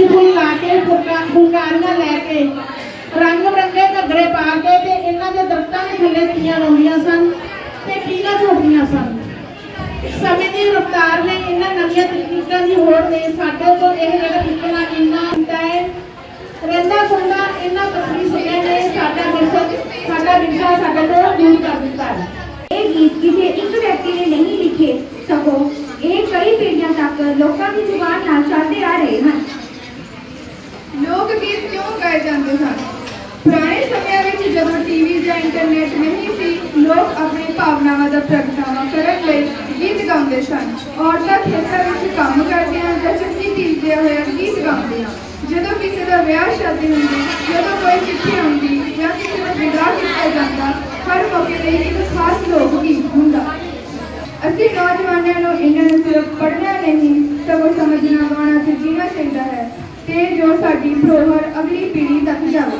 ਸੱਗੀ ਫੁੱਲ ਲਾ ਕੇ ਫੁਲਕਾਰੀਆਂ ਲੈ ਕੇ, ਰੰਗ ਬਰੰਗੇ ਘੱਗਰੇ ਪਾ ਕੇ ਤੇ ਇਹਨਾਂ ਦੇ ਦਰਖਤਾਂ ਦੇ ਥੱਲੇ ਤੀਆਂ ਲਾਉਂਦੀਆਂ ਸਨ ਤੇ ਪੀਲਾ ਝੋਟਦੀਆਂ ਸਨ। ਸਮੇਂ ਦੀ ਰਫ਼ਤਾਰ ਨੇ ਇਹਨਾਂ ਨਵੀਆਂ ਤਕਨੀਕਾਂ ਦੀ ਹੋੜ ਨੇ ਸਾਡੇ ਤੋਂ ਇਹ ਜਿਹੜਾ ਤਰੀਕਾ ਇੰਨਾ ਹੁੰਦਾ ਹੈ, ਰਹਿੰਦਾ ਖੁੰਦਾ ਇਹਨਾਂ ਪੱਥਰੀ ਸਮੇਂ ਨੇ ਸਾਡਾ ਵਿਰਸਾ ਸਾਡਾ ਵਿਰਸਾ ਸਾਡੇ ਤੋਂ ਦੂਰ ਕਰ ਦਿੱਤਾ ਹੈ। ਇਹ ਗੀਤ ਕਿਸੇ ਇੱਕ ਵਿਅਕਤੀ ਨੇ ਨਹੀਂ ਲਿਖੇ ਸਗੋਂ ਇਹ ਕਈ ਪੀੜ੍ਹੀਆਂ ਤੱਕ ਲੋਕਾਂ ਦੀ ਜ਼ੁਬਾਨ ਨਾਲ ਚੱਲਦੇ ਆ ਰਹੇ ਹਨ। ਗੀਤ ਜਾਂਦੇ ਸਨ। ਪੁਰਾਣੇ ਸਮਿਆਂ ਵਿੱਚ ਜਦੋਂ ਟੀਵੀ ਜਾਂ ਇੰਟਰਨੈਟ ਨਹੀਂ ਸੀ, ਲੋਕ ਆਪਣੀ ਭਾਵਨਾਵਾਂ ਦਾ ਪ੍ਰਗਟਾਵਾ ਕਰਨ ਲਈ ਗੀਤ ਗਾਉਂਦੇ ਸਨ। ਔਰਤਾਂ ਖੇਤਾਂ ਵਿੱਚ ਕੰਮ ਕਰਦੀਆਂ ਜਾਂ ਚੰਗੀ ਪੀਂਦੇ ਹੋਏ ਗੀਤ ਗਾਉਂਦੀਆਂ। ਜਦੋਂ ਕਿਸੇ ਦਾ ਵਿਆਹ ਸ਼ਾਦੀ ਹੁੰਦੀ, ਜਦੋਂ ਕੋਈ ਚਿੱਠੀ ਆਉਂਦੀ ਜਾਂ ਕਿਸੇ ਨੂੰ ਵਿਦਾ ਕੀਤਾ ਜਾਂਦਾ, ਹਰ ਮੌਕੇ ਤੇ ਇੱਕ ਖਾਸ ਲੋਕ ਗੀਤ ਹੁੰਦਾ। ਅਸੀਂ ਨੌਜਵਾਨਾਂ ਨੂੰ ਇਹਨਾਂ ਨੂੰ ਸਿਰਫ ਪੜ੍ਹਨਾ ਨਹੀਂ, ਸਗੋਂ ਸਮਝਣਾ, ਗਾਉਣਾ ਤੇ ਜੀਣਾ ਚਾਹੀਦਾ ਹੈ। ਤੇ ਜੋ ਸਾਡੀ ਪ੍ਰੋਹਰ ਅਗਲੀ ਪੀੜ੍ਹੀ ਤੱਕ ਜਾਵੇ।